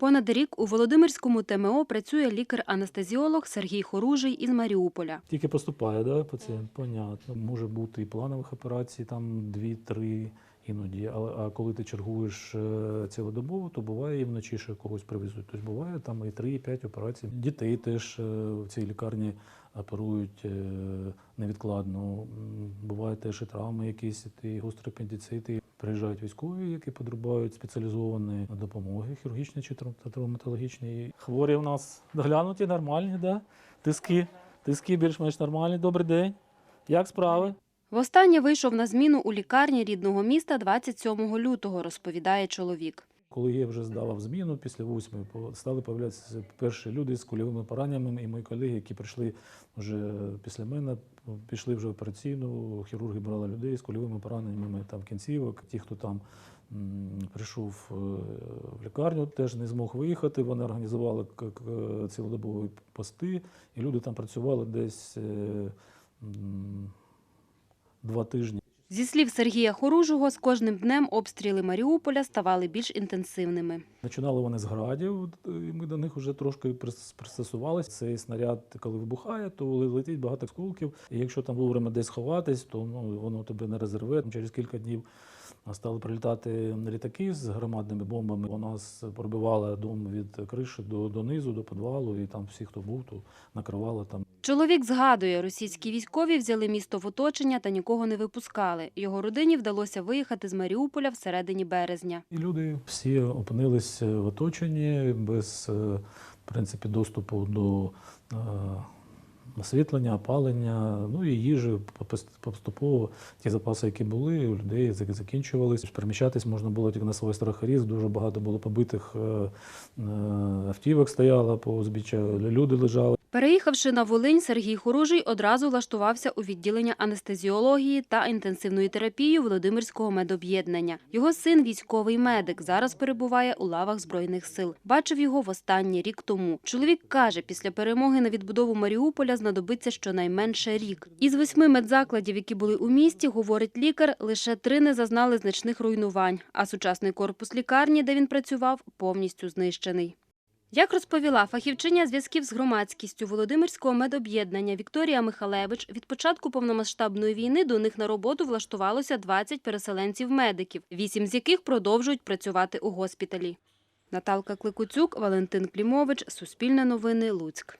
Понад рік у Володимирському ТМО працює лікар-анестезіолог Сергій Хоружий із Маріуполя. Тільки поступає, да, пацієнт, понятно. Може бути і планових операцій, там дві-три іноді. А, а коли ти чергуєш е, цілодобово, то буває і вночі ще когось привезуть. Тобто буває там і три, і п'ять операцій. Дітей теж е, в цій лікарні оперують е, невідкладно. М, Буває теж і травми якісь, і гострі апендицити. Приїжджають військові, які потребують спеціалізованої допомоги, хірургічної чи трав- та травматологічної. Хворі у нас доглянуті, нормальні, да? тиски, тиски більш-менш нормальні. Добрий день. Як справи? Востаннє вийшов на зміну у лікарні рідного міста 27 лютого, розповідає чоловік. Коли я вже здавав зміну після восьмої, по- стали появлятися перші люди з кульовими пораненнями, і мої колеги, які прийшли вже після мене, пішли вже в операційну. Хірурги брали людей з кульовими пораненнями там кінцівок. Ті, хто там прийшов е, в лікарню, теж не змог виїхати. Вони організували цілодобові пости, і люди там працювали десь е, два тижні. Зі слів Сергія Хоружого, з кожним днем обстріли Маріуполя ставали більш інтенсивними. Починали вони з градів, і ми до них вже трошки прис- пристосувалися. Цей снаряд, коли вибухає, то летить багато осколків. І якщо там вовремя десь ховатись, то ну, воно тебе не розірве. Через кілька днів стали прилітати літаки з громадними бомбами. У нас пробивали дом від криші до, до низу, до підвалу, і там всі, хто був, то накривали там. Чоловік згадує, російські військові взяли місто в оточення та нікого не випускали. Його родині вдалося виїхати з Маріуполя всередині березня. І люди всі опинились в оточенні без е, в принципі, доступу до е, освітлення, опалення, ну і їжі поступово. Ті запаси, які були, у людей зак- закінчувалися. Переміщатись можна було тільки на свій страх і ризик. Дуже багато було побитих е, е, автівок стояло по узбіччя, люди лежали. Переїхавши на Волинь, Сергій Хоружий одразу влаштувався у відділення анестезіології та інтенсивної терапії Володимирського медоб'єднання. Його син військовий медик, зараз перебуває у лавах Збройних сил. Бачив його востаннє рік тому. Чоловік каже, після перемоги на відбудову Маріуполя знадобиться щонайменше рік. Із восьми медзакладів, які були у місті, говорить лікар, лише три не зазнали значних руйнувань, а сучасний корпус лікарні, де він працював, повністю знищений. Як розповіла фахівчиня зв'язків з громадськістю Володимирського медоб'єднання Вікторія Михалевич, від початку повномасштабної війни до них на роботу влаштувалося 20 переселенців-медиків, вісім з яких продовжують працювати у госпіталі. Наталка Кликуцюк, Валентин Клімович, Суспільне новини, Луцьк.